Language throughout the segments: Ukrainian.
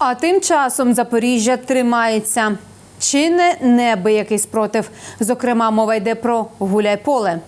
А тим часом Запоріжжя тримається. Чи не неабиякий спротив? Зокрема, мова йде про гуляйполе.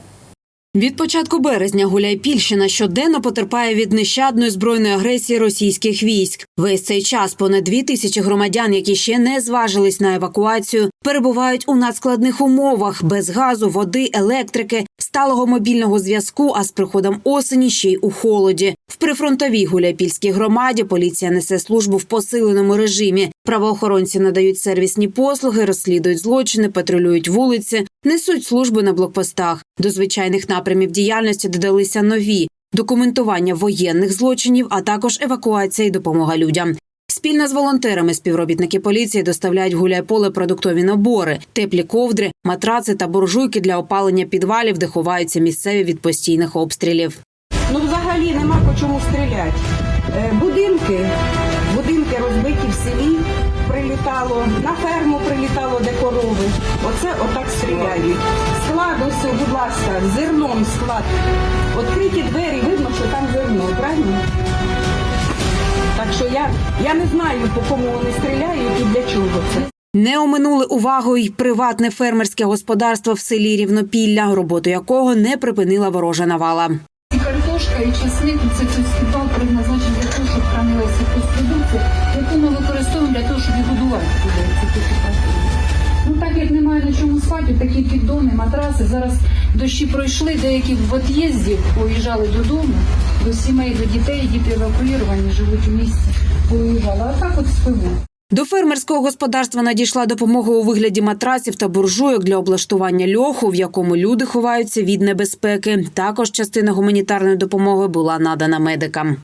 Від початку березня Гуляйпільщина щоденно потерпає від нещадної збройної агресії російських військ. Весь цей час понад дві тисячі громадян, які ще не зважились на евакуацію, перебувають у надскладних умовах без газу, води, електрики, сталого мобільного зв'язку. А з приходом осені ще й у холоді. В прифронтовій гуляйпільській громаді поліція несе службу в посиленому режимі. Правоохоронці надають сервісні послуги, розслідують злочини, патрулюють вулиці, несуть служби на блокпостах. До звичайних напрямів діяльності додалися нові документування воєнних злочинів, а також евакуація і допомога людям. Спільно з волонтерами співробітники поліції доставляють гуляйполе продуктові набори, теплі ковдри, матраци та буржуйки для опалення підвалів, де ховаються місцеві від постійних обстрілів. Ну, взагалі нема по чому стріляти. Е, Будинки, будинки розбиті в селі, прилітало, на ферму прилітало, де корови. Оце отак стріляють. Склад, ось, будь ласка, зерном склад. Відкриті я, я не знаю, по кому вони стріляють і для чого це. Не оминули увагою й приватне фермерське господарство в селі Рівнопілля, роботу якого не припинила ворожа навала. І картошка, і чесник це фестиваль призначений для того, щоб хранилася сільхозпродукція, яку ми використовуємо для того, щоб і годувати людей. Це тільки так. Ну так як немає на чому спати, такі піддони, матраси. Зараз дощі пройшли, деякі в від'їзді поїжджали додому, до сімей, до дітей, діти евакуйовані, живуть у місті, поїжджали. А так от спимо. До фермерського господарства надійшла допомога у вигляді матрасів та буржуйок для облаштування льоху, в якому люди ховаються від небезпеки. Також частина гуманітарної допомоги була надана медикам.